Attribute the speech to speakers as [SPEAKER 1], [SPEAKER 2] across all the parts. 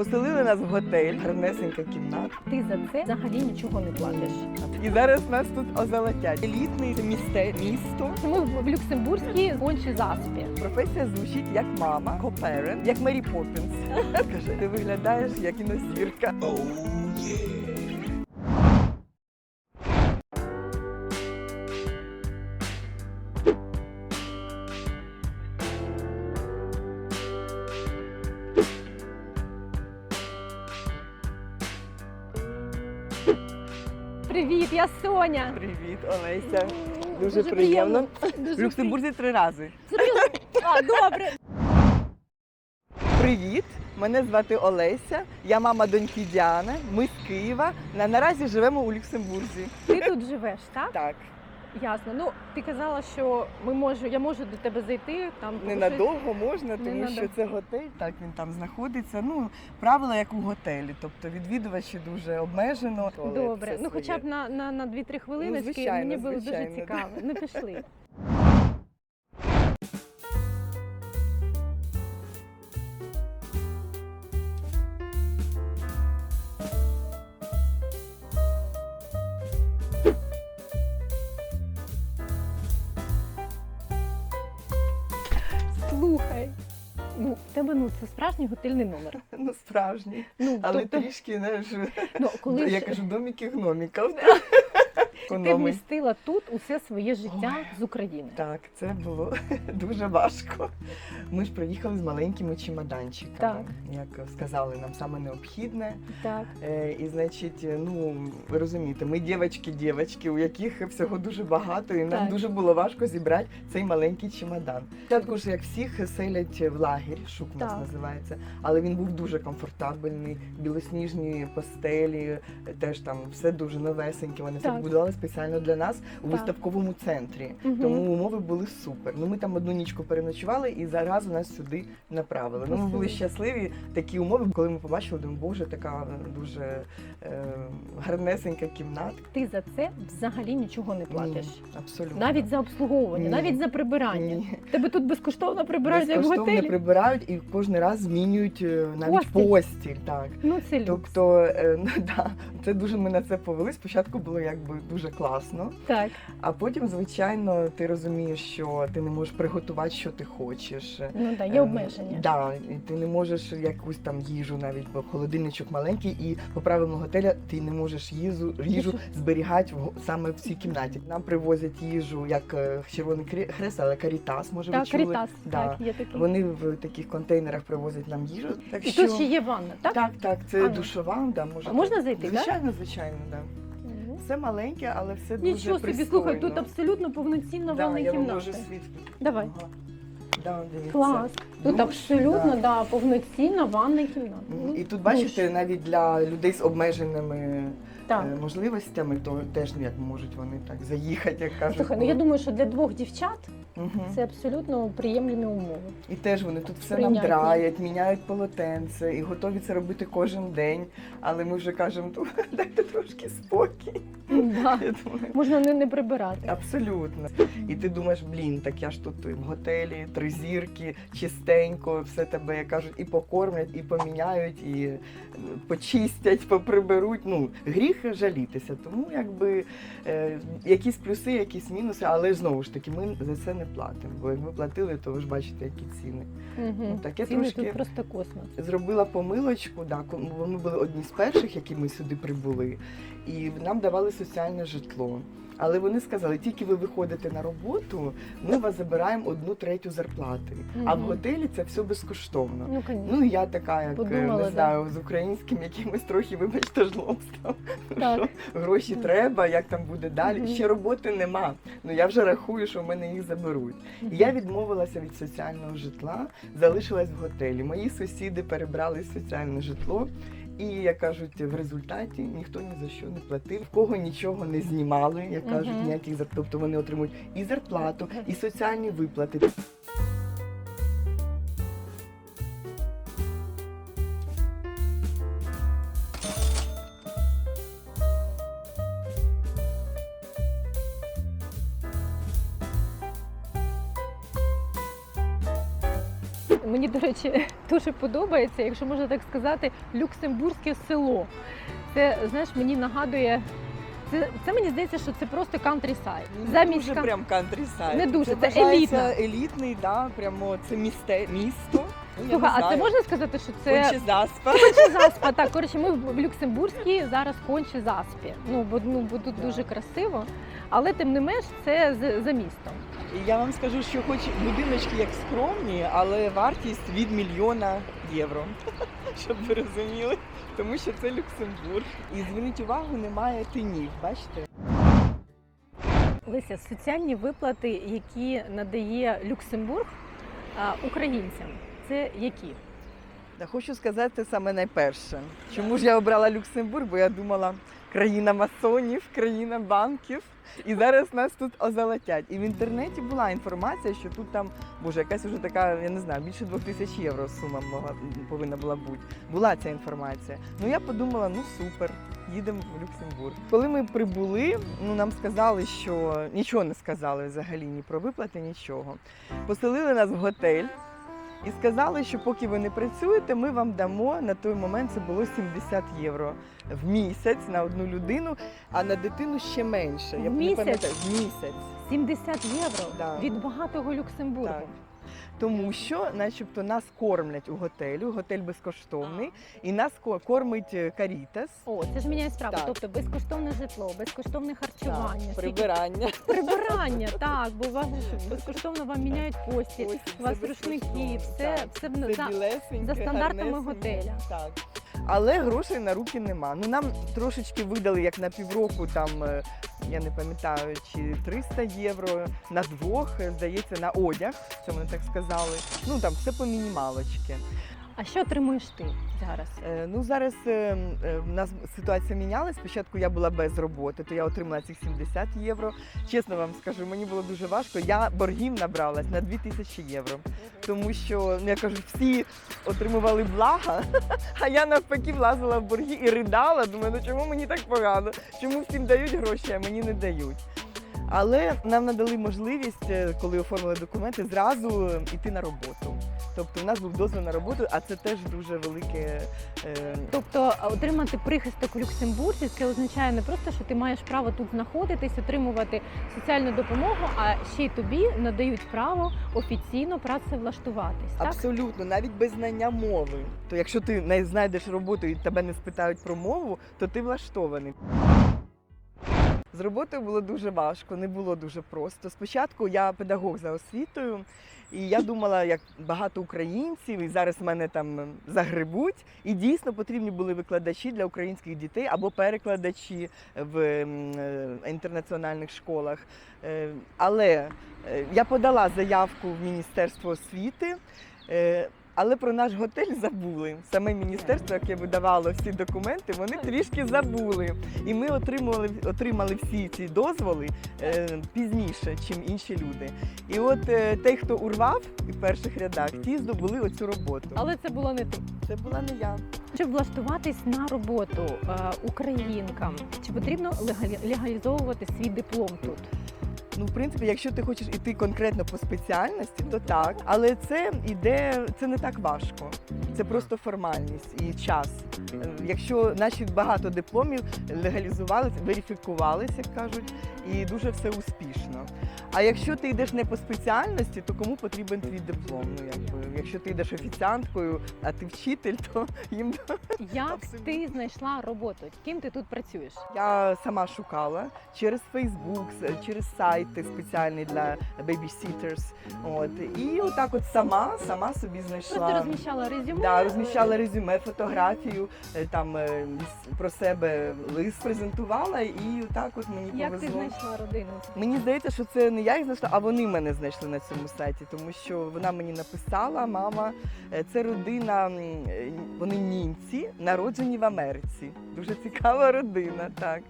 [SPEAKER 1] Поселили нас в готель, гарнесенька кімната.
[SPEAKER 2] Ти за це взагалі нічого не платиш.
[SPEAKER 1] І зараз нас тут озолотять. Елітне місте, місто.
[SPEAKER 2] Ми в Люксембурзькій гончій заспі.
[SPEAKER 1] Професія звучить як мама, коперен, як Мері Поппінс. Каже, ти виглядаєш як кінозірка.
[SPEAKER 2] Привіт, я Соня.
[SPEAKER 1] Привіт, Олеся. Дуже,
[SPEAKER 2] Дуже
[SPEAKER 1] приємно.
[SPEAKER 2] Дуже
[SPEAKER 1] В Люксембурзі три рази.
[SPEAKER 2] Серйозно? А, добре.
[SPEAKER 1] Привіт! Мене звати Олеся. Я мама доньки Діани. Ми з Києва. Наразі живемо у Люксембурзі.
[SPEAKER 2] Ти тут живеш, так?
[SPEAKER 1] Так,
[SPEAKER 2] Ясно. Ну, ти казала, що ми можу, я можу до тебе зайти там. тому
[SPEAKER 1] ненадовго можна, тому
[SPEAKER 2] Ненадовго.
[SPEAKER 1] що це готель. Так він там знаходиться. Ну правила як у готелі, тобто відвідувачі дуже обмежено.
[SPEAKER 2] Добре. Ну, хоча б на, на, на 2-3 хвилиночки
[SPEAKER 1] звичайно,
[SPEAKER 2] мені було
[SPEAKER 1] звичайно,
[SPEAKER 2] дуже цікаво. Ну, пішли. Справжній готельний номер.
[SPEAKER 1] ну справжній,
[SPEAKER 2] Ну,
[SPEAKER 1] але
[SPEAKER 2] тобто,
[SPEAKER 1] трішки знаєш,
[SPEAKER 2] ну, коли
[SPEAKER 1] я
[SPEAKER 2] ж
[SPEAKER 1] кажу, доміки гноміків.
[SPEAKER 2] Ти
[SPEAKER 1] Економить.
[SPEAKER 2] вмістила тут усе своє життя
[SPEAKER 1] Ой.
[SPEAKER 2] з України.
[SPEAKER 1] Так, це було дуже важко. Ми ж приїхали з маленькими чемоданчиками,
[SPEAKER 2] Так.
[SPEAKER 1] як сказали, нам саме необхідне.
[SPEAKER 2] Так.
[SPEAKER 1] Е, І значить, е, ну ви розумієте, ми дівчатки, дівчатки, у яких всього дуже багато, і нам
[SPEAKER 2] Так.
[SPEAKER 1] дуже було важко зібрати цей маленький чемодан. Спочатку ж як всіх селять в лагерь, шук у нас
[SPEAKER 2] Так.
[SPEAKER 1] називається, але він був дуже комфортабельний, білосніжні постелі, е, теж там все дуже новесеньке. Вони все
[SPEAKER 2] Так.
[SPEAKER 1] побудували спеціально для нас у
[SPEAKER 2] Так.
[SPEAKER 1] виставковому центрі.
[SPEAKER 2] Мгм.
[SPEAKER 1] Тому умови були супер. Ну ми там одну нічку переночували і зараз нас сюди направили. Ну ми були щасливі. Такі умови, коли ми побачили, думаю, боже, така е, дуже е, гарнесенька кімната.
[SPEAKER 2] Ти за це взагалі нічого не платиш.
[SPEAKER 1] Ні, абсолютно.
[SPEAKER 2] Навіть за обслуговування,
[SPEAKER 1] Ні.
[SPEAKER 2] навіть за прибирання.
[SPEAKER 1] Ні.
[SPEAKER 2] Тебе тут безкоштовно прибирають як в
[SPEAKER 1] Безкоштовно
[SPEAKER 2] готелі.
[SPEAKER 1] прибирають і кожен раз змінюють е, навіть
[SPEAKER 2] Постіль.
[SPEAKER 1] постіль. Так.
[SPEAKER 2] Ну це люкс.
[SPEAKER 1] Тобто, е, ну да, це дуже ми на це повели. Спочатку було якби дуже класно.
[SPEAKER 2] Так.
[SPEAKER 1] А потім, звичайно, ти розумієш, що ти не можеш приготувати, що ти хочеш.
[SPEAKER 2] Ну так, є
[SPEAKER 1] Е,
[SPEAKER 2] обмеження.
[SPEAKER 1] Да, і ти не можеш якусь там їжу, навіть бо холодильничок маленький, і по правилам готеля ти не можеш їжу, їжу зберігати в, саме в цій кімнаті. Нам привозять їжу як е, Червоний Хрест, але Карітас, може
[SPEAKER 2] Так,
[SPEAKER 1] ви чули?
[SPEAKER 2] Карітас,
[SPEAKER 1] Да.
[SPEAKER 2] так, є такий.
[SPEAKER 1] Вони в таких контейнерах привозять нам їжу. Так
[SPEAKER 2] І
[SPEAKER 1] що
[SPEAKER 2] тут ще є ванна, так?
[SPEAKER 1] так, так, це
[SPEAKER 2] А, ну.
[SPEAKER 1] душова, да, може.
[SPEAKER 2] А можна зайти, так?
[SPEAKER 1] Звичайно, звичайно, да. Все маленьке, але все дуже
[SPEAKER 2] Нічого собі,
[SPEAKER 1] пристойно.
[SPEAKER 2] слухай, тут абсолютно повноцінна
[SPEAKER 1] да,
[SPEAKER 2] ванна
[SPEAKER 1] я вам
[SPEAKER 2] кімната.
[SPEAKER 1] можу.
[SPEAKER 2] Давай.
[SPEAKER 1] Ага. Да, дивіться.
[SPEAKER 2] Клас. Тут
[SPEAKER 1] Душ,
[SPEAKER 2] абсолютно
[SPEAKER 1] да.
[SPEAKER 2] да, повноцінна ванна кімната.
[SPEAKER 1] Мгм.
[SPEAKER 2] Ну,
[SPEAKER 1] І тут бачите,
[SPEAKER 2] душ.
[SPEAKER 1] навіть для людей з обмеженими
[SPEAKER 2] Так.
[SPEAKER 1] е, можливостями, то теж як можуть вони так заїхати, як кажуть.
[SPEAKER 2] Слухай, ну я думаю, що для двох дівчат
[SPEAKER 1] Мгм.
[SPEAKER 2] це абсолютно приємлемі умови.
[SPEAKER 1] І теж вони тут все нам драять, міняють полотенце і готові це робити кожен день. Але ми вже кажемо, «Ну, дайте трошки спокій. Я думаю,
[SPEAKER 2] Можна не, не прибирати.
[SPEAKER 1] Абсолютно. І ти думаєш, блін, так я ж тут в готелі, три зірки, чистенько, все тебе, як кажуть, і покормлять, і поміняють, і е, почистять, поприберуть. Ну, гріх жалітися. Тому якби е, якісь плюси, якісь мінуси, але знову ж таки, ми за це не платимо. Бо якби платили, то ви ж бачите, які ціни.
[SPEAKER 2] Угу.
[SPEAKER 1] Ну, таке
[SPEAKER 2] Ціни
[SPEAKER 1] трошки-
[SPEAKER 2] тут просто космос.
[SPEAKER 1] Зробила помилочку, да, бо ми були одні з перших, які ми сюди прибули, і нам давали соціальне житло. Але вони сказали, тільки ви виходите на роботу, ми вас забираємо одну третю зарплати. А в готелі це все безкоштовно.
[SPEAKER 2] Ну.
[SPEAKER 1] Ну я така, як е,
[SPEAKER 2] Подумала,
[SPEAKER 1] не
[SPEAKER 2] да.
[SPEAKER 1] знаю, з українським якимось трохи, вибачте, жлобством. Що гроші
[SPEAKER 2] Мгм.
[SPEAKER 1] треба, як там буде далі.
[SPEAKER 2] Мгм.
[SPEAKER 1] Ще роботи нема. Ну я вже рахую, що в мене їх заберуть. І я відмовилася від соціального житла, залишилась в готелі. Мої сусіди перебрали соціальне житло. І як кажуть, в результаті ніхто ні за що не платив, в кого нічого не знімали, як кажуть, ніяких зарплат. Тобто вони отримують і зарплату, і соціальні виплати.
[SPEAKER 2] До речі, дуже подобається, якщо можна так сказати, люксембурзьке село. Це знаєш, мені нагадує. Це, це мені здається, що це просто countryside.
[SPEAKER 1] Не дуже
[SPEAKER 2] кан-
[SPEAKER 1] прям кантрісайд.
[SPEAKER 2] Не дуже, це
[SPEAKER 1] вважається
[SPEAKER 2] елітно.
[SPEAKER 1] елітний, да, прямо це місте, місто. Ну, я
[SPEAKER 2] Слухай, а це можна сказати, що це
[SPEAKER 1] Конче заспа.
[SPEAKER 2] конче заспа? Так, коротше, ми в Люксембурзькій зараз конче заспі. Ну бо ну бо тут
[SPEAKER 1] Да.
[SPEAKER 2] дуже красиво, але тим не менш це з- за містом.
[SPEAKER 1] І я вам скажу, що хоч будиночки як скромні, але вартість від мільйона євро. Щоб ви розуміли. Тому що це Люксембург. І зверніть увагу, немає тинів, бачите?
[SPEAKER 2] Лися, соціальні виплати, які надає Люксембург українцям, це які?
[SPEAKER 1] Хочу сказати саме найперше. Чому ж я обрала Люксембург? Бо я думала, країна масонів, країна банків. І зараз нас тут озолотять. І в інтернеті була інформація, що тут там, боже, якась вже така, я не знаю, більше двох тисяч євро сума могла, повинна була бути. Була ця інформація. Ну я подумала, ну супер, їдемо в Люксембург. Коли ми прибули, ну нам сказали, що нічого не сказали взагалі ні про виплати, нічого. Поселили нас в готель. І сказали, що поки ви не працюєте, ми вам дамо на той момент це було 70 євро в місяць на одну людину, а на дитину ще менше.
[SPEAKER 2] В
[SPEAKER 1] місяць? не пам'ятаю, в місяць.
[SPEAKER 2] 70 євро
[SPEAKER 1] Да.
[SPEAKER 2] від багатого Люксембургу.
[SPEAKER 1] Так. Тому що, начебто, нас кормлять у готелю, готель безкоштовний, і нас кормить е, Карітас.
[SPEAKER 2] О, це ж міняє справу.
[SPEAKER 1] Так.
[SPEAKER 2] Тобто безкоштовне житло, безкоштовне харчування,
[SPEAKER 1] Так,
[SPEAKER 2] скільки-
[SPEAKER 1] прибирання.
[SPEAKER 2] прибирання, так, бо вам безкоштовно вам міняють постіль,
[SPEAKER 1] Ось,
[SPEAKER 2] у вас
[SPEAKER 1] все
[SPEAKER 2] рушники,
[SPEAKER 1] безкоштовно.
[SPEAKER 2] все,
[SPEAKER 1] Так.
[SPEAKER 2] все,
[SPEAKER 1] Це
[SPEAKER 2] за-
[SPEAKER 1] білесеньке,
[SPEAKER 2] за стандартами
[SPEAKER 1] гарнесеньке.
[SPEAKER 2] готеля.
[SPEAKER 1] Так. Але грошей на руки нема. Ну нам трошечки видали як на півроку, там е, я не пам'ятаю, чи 300 євро на двох, е, здається, на одяг. Це вони так сказали. Ну там все по мінімалочки.
[SPEAKER 2] А що отримуєш ти зараз?
[SPEAKER 1] Е, Ну зараз е, е, в нас ситуація мінялась. Спочатку я була без роботи, то я отримала цих 70 євро. Чесно вам скажу, мені було дуже важко. Я боргів набралась на 2000 євро. Тому що ну, я кажу, всі отримували блага, а я навпаки влазила в борги і ридала. Думаю, ну чому мені так погано? Чому всім дають гроші, а мені не дають? Але нам надали можливість, е, коли оформили документи, зразу йти на роботу. Тобто у нас був дозвіл на роботу, а це теж дуже велике. е,
[SPEAKER 2] Тобто отримати прихисток в Люксембурзі це означає не просто, що ти маєш право тут знаходитись, отримувати соціальну допомогу, а ще й тобі надають право офіційно працевлаштуватись. Так?
[SPEAKER 1] Абсолютно, навіть без знання мови. То якщо ти не знайдеш роботу і тебе не спитають про мову, то ти влаштований. З роботою було дуже важко, не було дуже просто. Спочатку я педагог за освітою, і я думала, як багато українців, і зараз мене там загребуть. І дійсно потрібні були викладачі для українських дітей або перекладачі в е, інтернаціональних школах. Е, Але е, я подала заявку в Міністерство освіти. Але про наш готель забули. Саме міністерство, яке видавало всі документи, вони трішки забули. І ми отримували, отримали всі ці дозволи е, пізніше, ніж інші люди. І от е, той, хто урвав в перших рядах, ті здобули оцю роботу.
[SPEAKER 2] Але це було не ти.
[SPEAKER 1] це була не я.
[SPEAKER 2] Щоб влаштуватись на роботу е, українкам, чи потрібно легалізовувати свій диплом тут?
[SPEAKER 1] Ну, в принципі, якщо ти хочеш іти конкретно по спеціальності, то так. Але це іде, це не так важко. Це просто формальність і час. Е, Якщо наші багато дипломів легалізувалися, верифікувалися, як кажуть, і дуже все успішно. А якщо ти йдеш не по спеціальності, то кому потрібен твій диплом? Ну якби якщо ти йдеш офіціанткою, а ти вчитель, то їм
[SPEAKER 2] Як ти знайшла роботу? Ким ти тут працюєш?
[SPEAKER 1] Я сама шукала через Facebook, через сайти спеціальні для babysitters. От і отак, от сама, сама собі
[SPEAKER 2] Просто
[SPEAKER 1] знайшла.
[SPEAKER 2] розміщала резюме.
[SPEAKER 1] Да, розміщала резюме, фотографію, е, там е, про себе лист презентувала, і так от мені
[SPEAKER 2] Як ти знайшла родину?
[SPEAKER 1] Мені здається, що це не я їх знайшла, а вони мене знайшли на цьому сайті, тому що вона мені написала, мама, е, це родина, е, вони німці, народжені в Америці. Дуже цікава родина, так.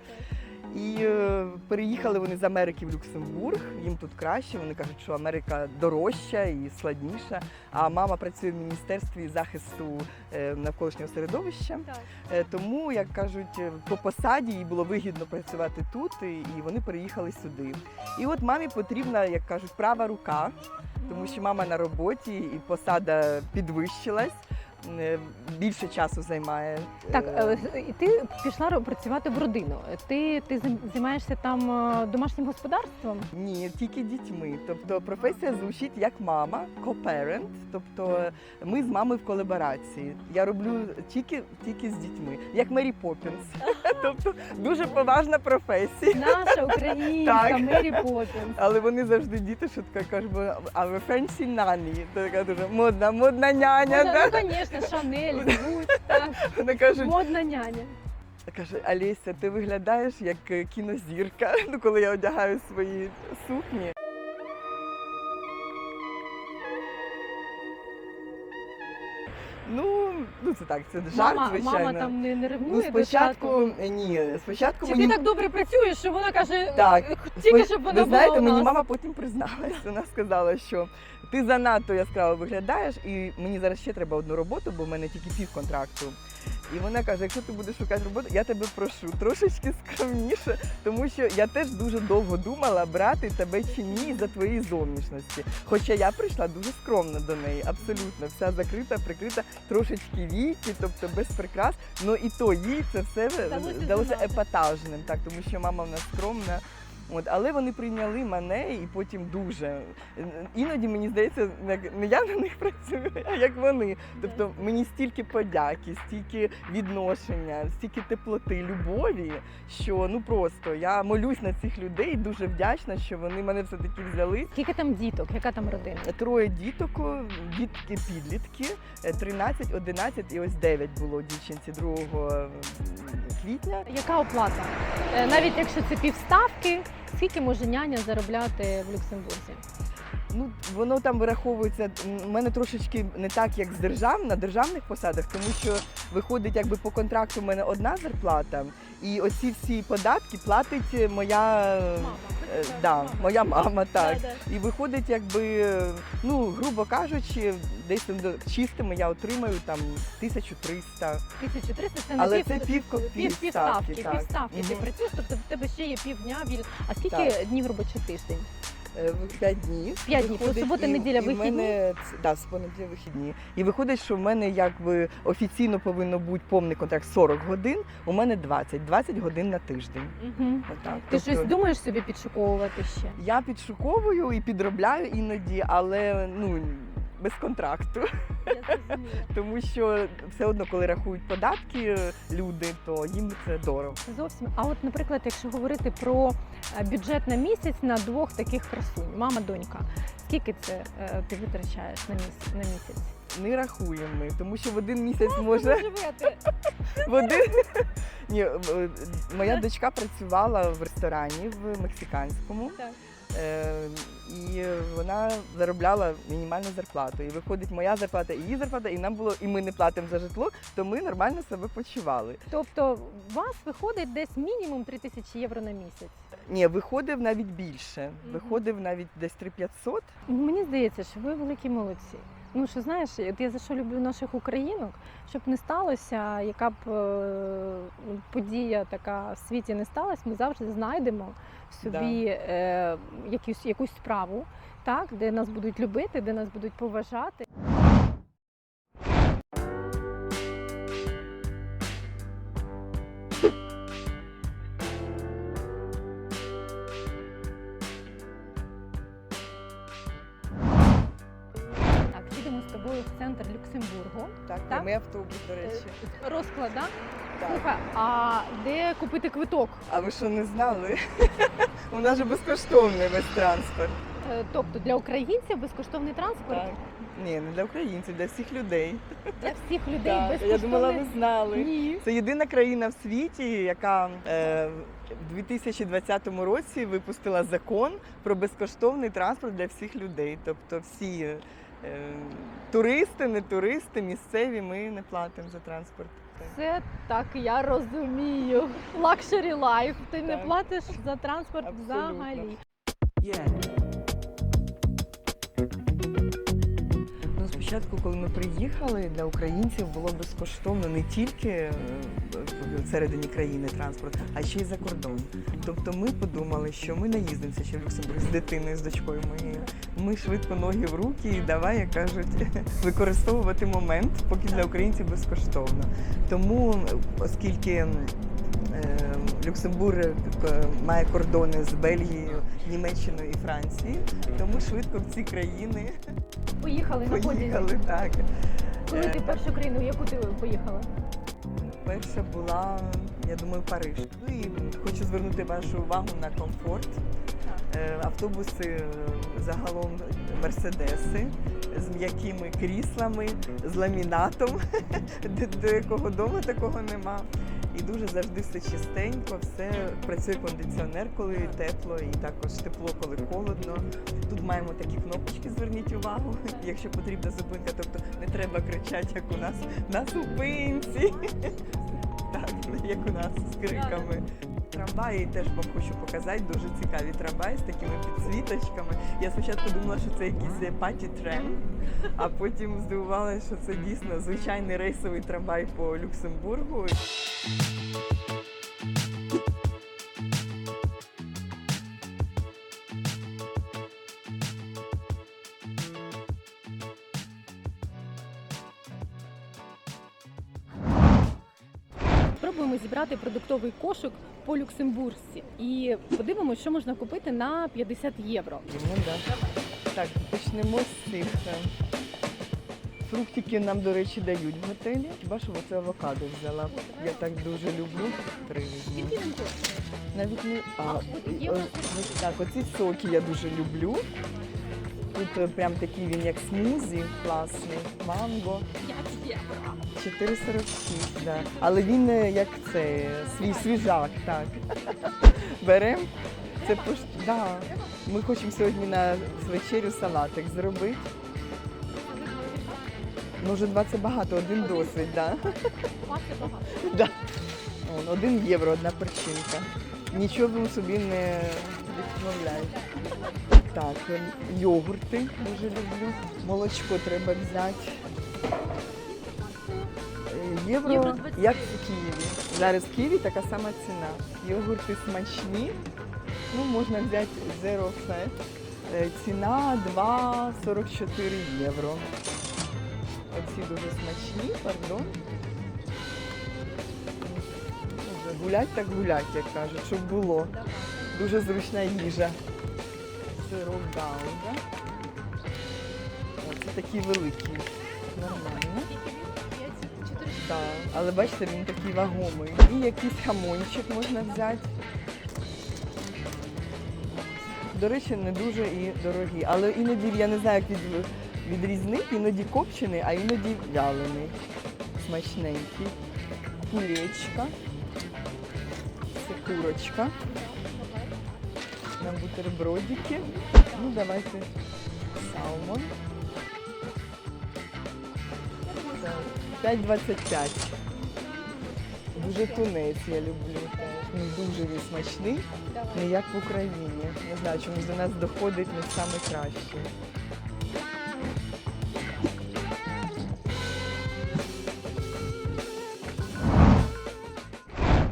[SPEAKER 1] І е, переїхали вони з Америки в Люксембург. Їм тут краще. Вони кажуть, що Америка дорожча і складніша. А мама працює в міністерстві захисту е, навколишнього середовища. Е, Тому, як кажуть, е, по посаді їй було вигідно працювати тут, і і вони переїхали сюди. І от мамі потрібна, як кажуть, права рука. тому що мама на роботі і посада підвищилась. Е, Більше часу займає.
[SPEAKER 2] Так,
[SPEAKER 1] Е,
[SPEAKER 2] і ти пішла працювати в родину. Ти, ти займаєшся там е, домашнім господарством?
[SPEAKER 1] Ні, тільки дітьми. Тобто професія звучить як мама, co-parent. Тобто ми з мамою в колаборації. Я роблю тільки, тільки з дітьми, як Мері Поппінс. Тобто дуже поважна професія.
[SPEAKER 2] Наша українська Мері Поппінс.
[SPEAKER 1] Але вони завжди діти, що така кажуть, а ви фенсі нані. Така дуже модна, модна няня.
[SPEAKER 2] Ну,
[SPEAKER 1] да?
[SPEAKER 2] Шанель, Гусь, так.
[SPEAKER 1] Вони кажуть,
[SPEAKER 2] Модна няня.
[SPEAKER 1] каже, Аліся, ти виглядаєш як е, кінозірка. Ну, коли я одягаю свої сукні. Ну, ну це так, це жарт,
[SPEAKER 2] Мама,
[SPEAKER 1] звичайно.
[SPEAKER 2] мама там не, не
[SPEAKER 1] ну,
[SPEAKER 2] ревнує
[SPEAKER 1] спочатку,
[SPEAKER 2] до
[SPEAKER 1] ні, спочатку
[SPEAKER 2] Чи
[SPEAKER 1] мені
[SPEAKER 2] ти так добре працюєш, що вона каже,
[SPEAKER 1] Так.
[SPEAKER 2] «Е, тільки
[SPEAKER 1] Ви-
[SPEAKER 2] щоб вона
[SPEAKER 1] ви знаєте,
[SPEAKER 2] була у
[SPEAKER 1] мені мама потім призналась. Вона сказала, що ти занадто яскраво виглядаєш, і мені зараз ще треба одну роботу, бо в мене тільки пів контракту. І вона каже: якщо ти будеш шукати роботу, я тебе прошу трошечки скромніше, тому що я теж дуже довго думала, брати тебе чи ні за твої зовнішності. Хоча я прийшла дуже скромно до неї, абсолютно вся закрита, прикрита, трошечки віки, тобто без прикрас. Ну і то їй це все здалося епатажним, так тому що мама в нас скромна. От, але вони прийняли мене і потім дуже. Іноді мені здається, як не я на них працюю, а як вони. Тобто мені стільки подяки, стільки відношення, стільки теплоти, любові, що ну просто я молюсь на цих людей, дуже вдячна, що вони мене все таки взяли.
[SPEAKER 2] Скільки там діток, яка там родина?
[SPEAKER 1] Троє діток, дітки підлітки, е, 13, 11 і ось 9 було дівчинці 2 квітня.
[SPEAKER 2] Яка оплата? Е, Навіть якщо це півставки, скільки може няня заробляти в Люксембурзі?
[SPEAKER 1] Ну, воно там вираховується. У мене трошечки не так, як з держав на державних посадах, тому що виходить, якби по контракту в мене одна зарплата, і оці всі податки платить моя е, да, моя мама. Так. І виходить, якби, ну, грубо кажучи, десь там до- чистими я отримаю там 1300.
[SPEAKER 2] 1300 це
[SPEAKER 1] Але
[SPEAKER 2] на
[SPEAKER 1] це
[SPEAKER 2] пів,
[SPEAKER 1] пів-
[SPEAKER 2] пів,
[SPEAKER 1] півставки,
[SPEAKER 2] півставки,
[SPEAKER 1] так.
[SPEAKER 2] півставки ти
[SPEAKER 1] Мгм.
[SPEAKER 2] працюєш, тобто в тебе ще є півдня віль. А скільки
[SPEAKER 1] Так.
[SPEAKER 2] днів робочий тиждень?
[SPEAKER 1] Е, в П'ять днів. Виходить,
[SPEAKER 2] субота,
[SPEAKER 1] і-
[SPEAKER 2] неділя,
[SPEAKER 1] і в
[SPEAKER 2] вихідні?
[SPEAKER 1] Мене, ц- да, субота, неділя, вихідні. І виходить, що в мене якби офіційно повинно бути повний контракт 40 годин, у мене 20, 20 годин на тиждень.
[SPEAKER 2] Угу.
[SPEAKER 1] Отак.
[SPEAKER 2] Ти
[SPEAKER 1] Тобто
[SPEAKER 2] щось думаєш собі підшуковувати ще?
[SPEAKER 1] Я підшуковую і підробляю іноді, але ну без контракту. Тому що все одно, коли рахують податки люди, то їм це дорого.
[SPEAKER 2] Зовсім. А от, наприклад, якщо говорити про е, бюджет на місяць на двох таких красунь, мама, донька, скільки це е, ти витрачаєш на місяць? На місяць?
[SPEAKER 1] Не рахуємо ми, тому що в один місяць може
[SPEAKER 2] живете?
[SPEAKER 1] в один. Ні, е, моя дочка працювала в ресторані в мексиканському.
[SPEAKER 2] Так.
[SPEAKER 1] Е, і вона заробляла мінімальну зарплату. І виходить моя зарплата і її зарплата, і нам було, і ми не платимо за житло, то ми нормально себе почували.
[SPEAKER 2] Тобто у вас виходить десь мінімум 3 тисячі євро на місяць.
[SPEAKER 1] Ні, виходив навіть більше. Виходив навіть десь 3500.
[SPEAKER 2] Мені здається, що ви великі молодці. Ну що знаєш, я за що люблю наших українок, щоб не сталося, яка б е, подія така в світі не сталася, ми завжди знайдемо в собі е, якусь, якусь справу, так, де нас будуть любити, де нас будуть поважати.
[SPEAKER 1] Прямий автобус, до речі.
[SPEAKER 2] Розклад, да?
[SPEAKER 1] Так.
[SPEAKER 2] Слухай, а де купити квиток?
[SPEAKER 1] А ви що не знали? У нас же безкоштовний весь транспорт.
[SPEAKER 2] Е, Тобто для українців безкоштовний транспорт
[SPEAKER 1] Так. Ні, не для українців, для всіх людей.
[SPEAKER 2] для всіх людей
[SPEAKER 1] Так,
[SPEAKER 2] безкоштовний.
[SPEAKER 1] Я думала, ви знали.
[SPEAKER 2] Ні.
[SPEAKER 1] Це єдина країна в світі, яка е, в 2020 році випустила закон про безкоштовний транспорт для всіх людей. Тобто всі туристи, не туристи, місцеві, ми не платимо за транспорт.
[SPEAKER 2] Це так я розумію. Лакшері лайф. Ти не платиш за транспорт
[SPEAKER 1] Абсолютно.
[SPEAKER 2] взагалі.
[SPEAKER 1] Ну, Спочатку, коли ми приїхали, для українців було безкоштовно не тільки е, всередині країни транспорт, а ще й за кордон. Тобто ми подумали, що ми наїздимося ще в Люксембург з дитиною, з дочкою моєю. Ми швидко ноги в руки і давай, як кажуть, використовувати момент, поки для українців безкоштовно. Тому, оскільки е, Люксембург е, має кордони з Бельгією, Німеччиною і Францією, тому швидко в ці країни
[SPEAKER 2] Поїхали на події.
[SPEAKER 1] Так.
[SPEAKER 2] Коли ти
[SPEAKER 1] Е,
[SPEAKER 2] першу країну, в яку ти поїхала?
[SPEAKER 1] Перша була, я думаю, Париж. Ну і хочу звернути вашу увагу на комфорт. Е, Автобуси е, загалом мерседеси з м'якими кріслами, з ламінатом, до якого дому такого нема. І дуже завжди все чистенько, все працює кондиціонер, коли тепло, і також тепло, коли холодно. Тут маємо такі кнопочки, зверніть увагу, якщо потрібна зупинка, тобто не треба кричати, як у нас на зупинці. Так, як у нас з криками. Трамваї теж вам хочу показати, дуже цікаві трамваї з такими підсвіточками. Я спочатку думала, що це якийсь паті трем, а потім здивувалася, що це дійсно звичайний рейсовий трамвай по Люксембургу.
[SPEAKER 2] Спробуємо зібрати продуктовий кошик по люксембурзці і подивимося, що можна купити на 50 євро.
[SPEAKER 1] Ну, да. Так, почнемо з цих. е, Фруктики нам, до речі, дають в готелі. Хіба що оце авокадо взяла. Я так дуже люблю. Три візьму.
[SPEAKER 2] Скільки він коштує?
[SPEAKER 1] Навіть не а, і-
[SPEAKER 2] є
[SPEAKER 1] о,
[SPEAKER 2] ось
[SPEAKER 1] так, оці соки я дуже люблю. Тут е, прям такий він як смузі, класний, манго.
[SPEAKER 2] 5 євро.
[SPEAKER 1] 4,46, да. Але він е, як це, свій свіжак, так. Беремо. Це пош... да. Ми хочемо сьогодні на вечерю салатик зробити. Може, два це багато, один досить, да. Да. Вон, один євро, одна перчинка. Нічого собі не відмовляють. Так, йогурти дуже люблю. Молочко треба взяти. Євро,
[SPEAKER 2] Євро 20.
[SPEAKER 1] як в Києві. Зараз в Києві така сама ціна. Йогурти смачні. Ну, можна взяти Zero Fat. Е, Ціна 2,44 євро. Оці дуже смачні, пардон. Гулять так гулять, як кажуть, щоб було. Дуже зручна їжа. Сирок гауза. Це такі великі. Так, але бачите, він такий вагомий. І якийсь хамончик можна взяти. До речі, не дуже і дорогі. Але іноді я не знаю, як від, відрізнити, іноді копчений, а іноді вялений. Смачненький. Кулечка. Це курочка. На бутербродики. Ну, давайте салмон. 5,25. Дуже тунець я люблю. Він дуже він смачний, не як в Україні. Не знаю, чомусь до нас доходить не саме краще.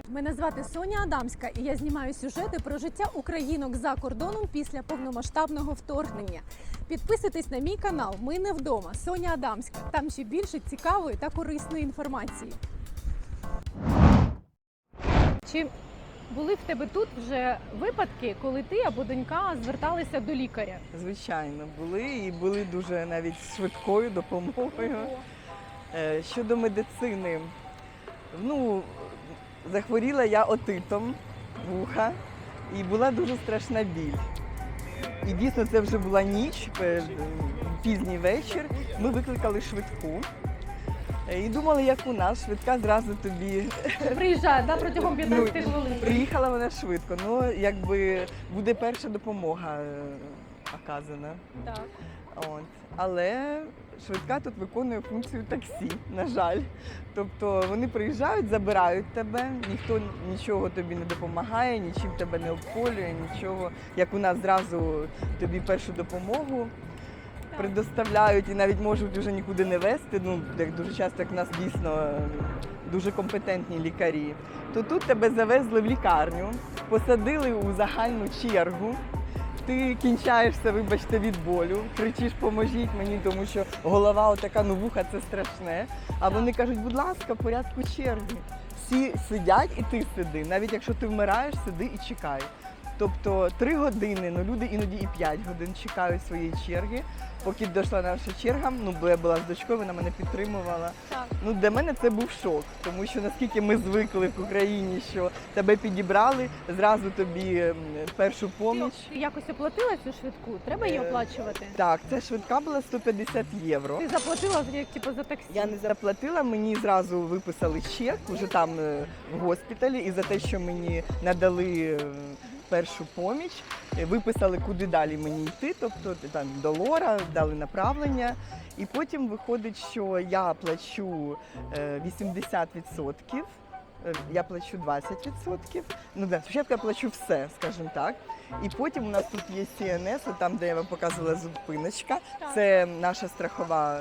[SPEAKER 2] Мене звати Соня Адамська, і я знімаю сюжети про життя українок за кордоном після повномасштабного вторгнення. Підписуйтесь на мій канал Ми не вдома. Соня Адамська. Там ще більше цікавої та корисної інформації. Чи були в тебе тут вже випадки, коли ти або донька зверталися до лікаря?
[SPEAKER 1] Звичайно, були і були дуже навіть швидкою допомогою. Е, Щодо медицини, ну, захворіла я отитом вуха і була дуже страшна біль. І дійсно це вже була ніч, пізній вечір. Ми викликали швидку. Е, І думали, як у нас, швидка зразу тобі
[SPEAKER 2] Приїжджає да, протягом 15
[SPEAKER 1] Ну,
[SPEAKER 2] хвилин.
[SPEAKER 1] Приїхала вона швидко, ну якби буде перша допомога е, оказана.
[SPEAKER 2] Так.
[SPEAKER 1] От. Але швидка тут виконує функцію таксі, на жаль. Тобто вони приїжджають, забирають тебе, ніхто нічого тобі не допомагає, нічим тебе не обколює, нічого. Як у нас зразу тобі першу допомогу. предоставляють і навіть можуть вже нікуди не вести. Ну як дуже часто, як в нас дійсно дуже компетентні лікарі. То тут тебе завезли в лікарню, посадили у загальну чергу. Ти кінчаєшся, вибачте, від болю, кричиш, поможіть мені, тому що голова отака, ну вуха це страшне. А вони кажуть, будь ласка, в порядку черги. Всі сидять і ти сиди. Навіть якщо ти вмираєш, сиди і чекай. Тобто три години, ну люди іноді і п'ять годин чекають своєї черги. Поки дійшла наша черга, ну бо я була з дочкою, вона мене підтримувала.
[SPEAKER 2] Так.
[SPEAKER 1] Ну для мене це був шок, тому що наскільки ми звикли в Україні, що тебе підібрали, зразу тобі першу поміч.
[SPEAKER 2] Ти якось оплатила цю швидку? Треба її
[SPEAKER 1] Е,
[SPEAKER 2] оплачувати?
[SPEAKER 1] Так, ця швидка була 150 євро.
[SPEAKER 2] Ти заплатила як типу за таксі?
[SPEAKER 1] Я не заплатила, мені зразу виписали чек уже там е, в госпіталі, і за те, що мені надали першу поміч, е, виписали, куди далі мені йти, тобто там до лора, дали направлення. І потім виходить, що я плачу е, 80%. е, Я плачу 20%. Ну да, спочатку я плачу все, скажімо так. І потім у нас тут є CNS, там, де я вам показувала зупиночка. Це наша страхова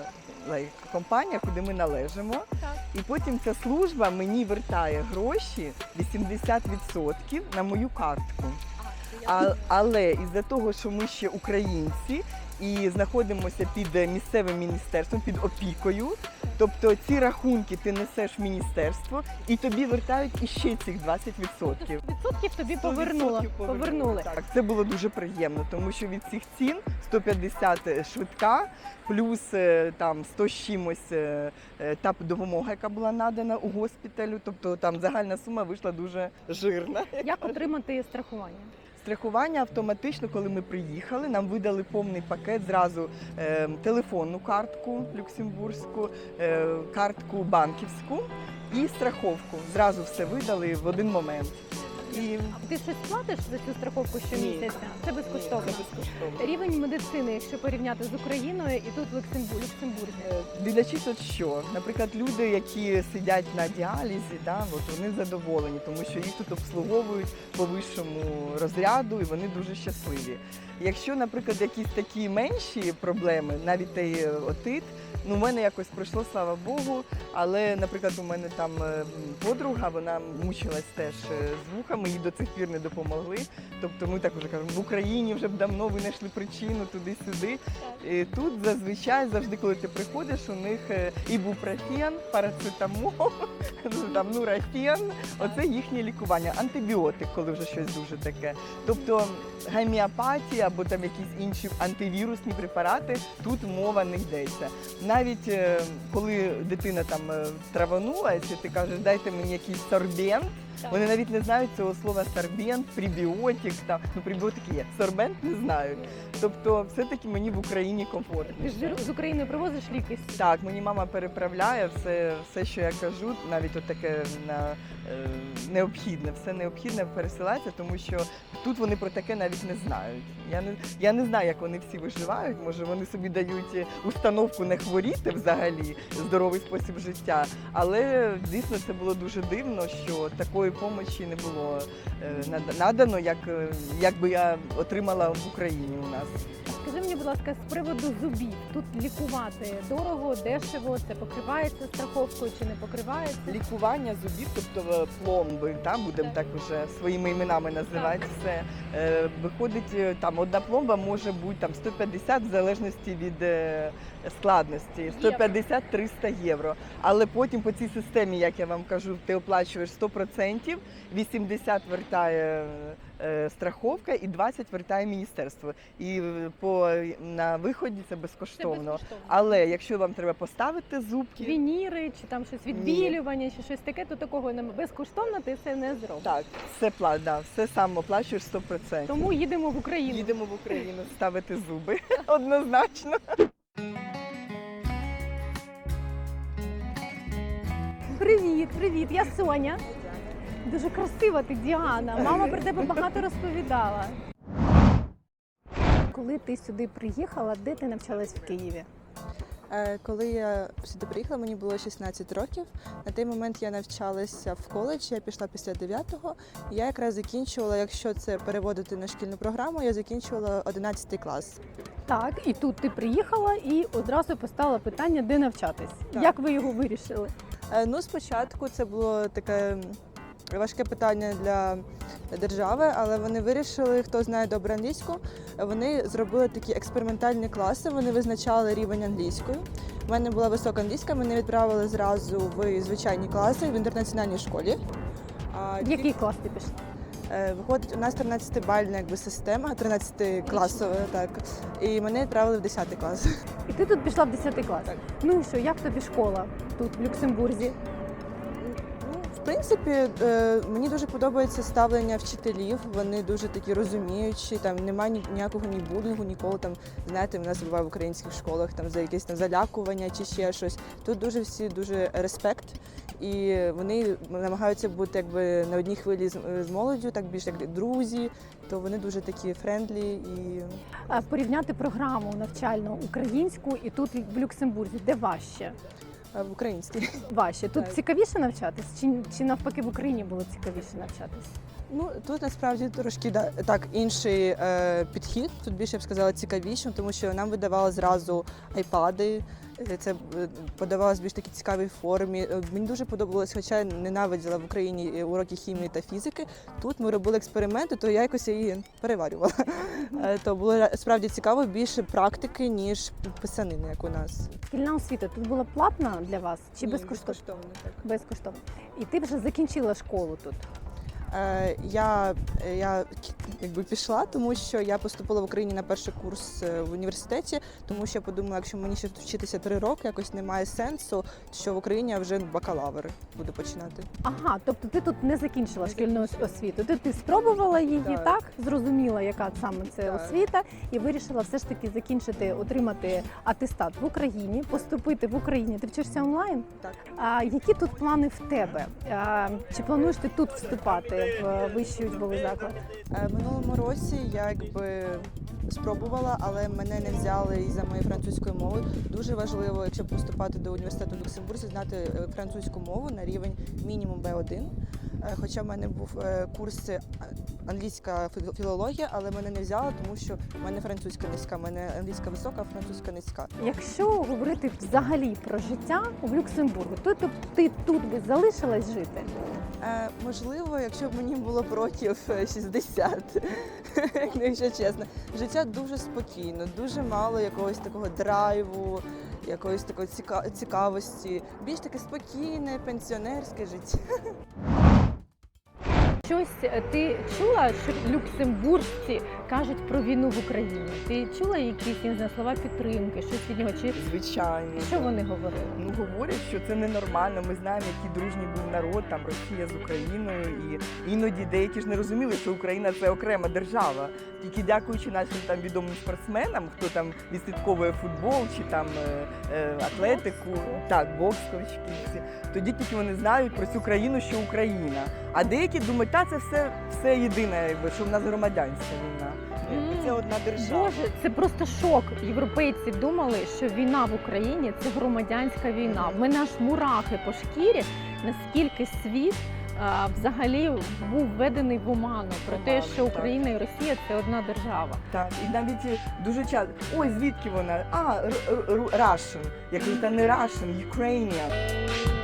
[SPEAKER 1] компанія, куди ми належимо.
[SPEAKER 2] Так.
[SPEAKER 1] І потім ця служба мені вертає гроші 80% на мою картку. А, але із-за того, що ми ще українці і знаходимося під е, місцевим міністерством, під опікою, тобто ці рахунки ти несеш в міністерство і тобі вертають іще цих 20%.
[SPEAKER 2] Відсотків тобі
[SPEAKER 1] 100%
[SPEAKER 2] повернуло. Повернули.
[SPEAKER 1] Так, це було дуже приємно, тому що від цих цін 150 швидка, плюс е, там 100 з чимось е, е, та допомога, яка була надана у госпіталю. Тобто там загальна сума вийшла дуже жирна.
[SPEAKER 2] Як отримати страхування?
[SPEAKER 1] Страхування автоматично, коли ми приїхали, нам видали повний пакет зразу е, телефонну картку люксембурзьку, е, картку банківську і страховку. Зразу все видали в один момент. І
[SPEAKER 2] А ти щось платиш за цю страховку щомісяця? Це безкоштовно.
[SPEAKER 1] Це безкоштовно.
[SPEAKER 2] Рівень медицини, якщо порівняти з Україною і тут в Люксембурзі. Люксембурзі.
[SPEAKER 1] Е, Дивлячись, от що, наприклад, люди, які сидять на діалізі, да, от вони задоволені, тому що їх тут обслуговують по вищому розряду і вони дуже щасливі. Якщо, наприклад, якісь такі менші проблеми, навіть той е, отит, ну в мене якось пройшло, слава Богу. Але, наприклад, у мене там е, подруга, вона мучилась теж е, з вухами, їй до цих пір не допомогли. Тобто ми так уже кажемо, в Україні вже б давно винайшли причину туди-сюди. І тут зазвичай завжди, коли ти приходиш, у них е, ібупрофен, парацетамол, там нурофен. Оце їхнє лікування. Антибіотик, коли вже щось дуже таке. Тобто гомеопатія або там якісь інші антивірусні препарати, тут мова не йдеться. Навіть е, коли дитина там е, траванулася, ти кажеш, дайте мені якийсь сорбент. Вони навіть не знають цього слова сорбент, пребіотик, там ну пребіотики є. Сорбент не знають. Тобто, все-таки мені в Україні
[SPEAKER 2] Ти
[SPEAKER 1] комфортніше.
[SPEAKER 2] ж з України привозиш ліки?
[SPEAKER 1] Так, мені мама переправляє все, все, що я кажу, навіть от таке на, е, необхідне, все необхідне пересилається, тому що тут вони про таке навіть не знають. Я не, я не знаю, як вони всі виживають. Може, вони собі дають е, установку не хворіти взагалі, здоровий спосіб життя. Але дійсно це було дуже дивно, що такої помочі не було е, надано, як, е, як би я отримала в Україні у нас.
[SPEAKER 2] Скажи мені, будь ласка, з приводу зубів. Тут лікувати дорого, дешево, це покривається страховкою чи не покривається?
[SPEAKER 1] Лікування зубів, тобто е, пломби, та, будемо так уже своїми іменами називати все. Е, виходить, е, там одна пломба може бути там 150 в залежності від е, складності, 150-300 євро. Але потім по цій системі, як я вам кажу, ти оплачуєш 100%, 80 вертає страховка і 20 вертає міністерство. І е, по на виході це
[SPEAKER 2] Це
[SPEAKER 1] безкоштовно.
[SPEAKER 2] безкоштовно.
[SPEAKER 1] Але якщо вам треба поставити зубки,
[SPEAKER 2] Вініри чи там щось відбілювання, чи щось таке, то такого не безкоштовно ти це не зробиш.
[SPEAKER 1] Так, все пла- да, все сам оплачуєш 100%.
[SPEAKER 2] Тому їдемо в Україну.
[SPEAKER 1] Їдемо в Україну ставити зуби однозначно.
[SPEAKER 2] Привіт, привіт, я Соня. Дуже красива ти, Діана. Мама про тебе багато розповідала. Коли ти сюди приїхала, де ти навчалась в Києві?
[SPEAKER 3] Е, Коли я сюди приїхала, мені було 16 років. На той момент я навчалася в коледжі, я пішла після 9-го. Я якраз закінчувала, якщо це переводити на шкільну програму, я закінчувала 11 клас.
[SPEAKER 2] Так, і тут ти приїхала і одразу поставила питання, де навчатись.
[SPEAKER 3] Так.
[SPEAKER 2] Як ви його вирішили?
[SPEAKER 3] Е, Ну, спочатку це було таке важке питання для держави, але вони вирішили, хто знає добре англійську. Вони зробили такі експериментальні класи, вони визначали рівень англійської. У мене була висока англійська, мене відправили зразу в звичайні класи в інтернаціональній школі.
[SPEAKER 2] В який клас ти пішла?
[SPEAKER 3] Е, Виходить, у нас 13-бальна якби, система, 13-класова, так. І мене відправили в 10 клас.
[SPEAKER 2] І ти тут пішла в 10 клас.
[SPEAKER 3] Так.
[SPEAKER 2] Ну і що, як тобі школа тут, в Люксембурзі?
[SPEAKER 3] Принципі, е, мені дуже подобається ставлення вчителів. Вони дуже такі розуміючі. Там немає ніякого ні булінгу, ніколи там знаєте, в нас буває в українських школах там за якесь там залякування чи ще щось. Тут дуже всі дуже респект, і вони намагаються бути якби на одній хвилі з, молоддю, так більш як друзі. То вони дуже такі френдлі і
[SPEAKER 2] порівняти програму навчальну українську і тут в Люксембурзі, де важче?
[SPEAKER 3] Е, в українській.
[SPEAKER 2] Важче. Тут
[SPEAKER 3] Так.
[SPEAKER 2] цікавіше навчатись, чи, чи навпаки в Україні було цікавіше навчатись?
[SPEAKER 3] Ну тут насправді трошки да, так інший е, підхід. Тут більше я б сказала цікавіше, тому що нам видавали зразу айпади. Це е, подавалось в більш такій цікавій формі. Е, Мені дуже подобалось, хоча ненавиділа в Україні е, уроки хімії та фізики. Тут ми робили експерименти, то я якось її переварювала. То було справді цікаво більше практики, ніж писанини, як у нас.
[SPEAKER 2] Шкільна освіта тут була платна для вас чи
[SPEAKER 3] безкоштовно, так.
[SPEAKER 2] Безкоштовно. І ти вже закінчила школу тут.
[SPEAKER 3] Е, Я, я якби пішла, тому що я поступила в Україні на перший курс е, в університеті, тому що я подумала, якщо мені ще вчитися три роки, якось немає сенсу, що в Україні я вже бакалавр буду починати.
[SPEAKER 2] Ага, тобто ти тут не закінчила
[SPEAKER 3] Не
[SPEAKER 2] шкільну
[SPEAKER 3] закінчила.
[SPEAKER 2] освіту. Ти, ти спробувала її
[SPEAKER 3] Так.
[SPEAKER 2] так, зрозуміла, яка саме це
[SPEAKER 3] Так.
[SPEAKER 2] освіта, і вирішила все ж таки закінчити, отримати атестат в Україні, поступити в Україні. Ти вчишся онлайн?
[SPEAKER 3] Так.
[SPEAKER 2] А які тут плани в тебе? А, чи плануєш ти тут вступати в вищий учбовий заклад?
[SPEAKER 3] Е, Минулому році я якби спробувала, але мене не взяли із-за моєї французької мови. Дуже важливо, якщо поступати до університету в Люксембурзі, знати е, французьку мову на рівень мінімум B1. Е, Хоча в мене був е, курс е, англійська фі- філологія, але мене не взяли, тому що в мене французька низька, в мене англійська висока, а французька низька.
[SPEAKER 2] Якщо говорити взагалі про життя в Люксембургу, то ти, ти тут би залишилась жити?
[SPEAKER 3] Е, можливо, якщо б мені було б років е, 60, ну, якщо чесно. Життя дуже спокійно, дуже мало якогось такого драйву, якоїсь такої цікавості. Більш таке спокійне, пенсіонерське життя.
[SPEAKER 2] Щось е, ти чула, що люксембуржці кажуть про війну в Україні? Ти чула якісь не знаю, слова підтримки, щось від нього? Чи
[SPEAKER 1] Звичайно.
[SPEAKER 2] що вони говорили?
[SPEAKER 1] Ну говорять, що це ненормально. Ми знаємо, який дружній був народ, там Росія з Україною, і іноді деякі ж не розуміли, що Україна це окрема держава. Тільки дякуючи нашим там відомим спортсменам, хто там відслідковує футбол чи там е, е, атлетику, так, бокс тоді тільки вони знають про цю країну, що Україна. А деякі думають, та це все, все єдине, якби, що в нас громадянська війна. Це одна держава.
[SPEAKER 2] Боже, це просто шок. Європейці думали, що війна в Україні це громадянська війна. Мене аж мурахи по шкірі, наскільки світ. Взагалі був введений в оману про те, що. Україна і Росія це одна держава.
[SPEAKER 1] Так, і навіть е, дуже часто, ой, звідки вона? А, Russian. Я кажу, та не Russian, Ukrainian.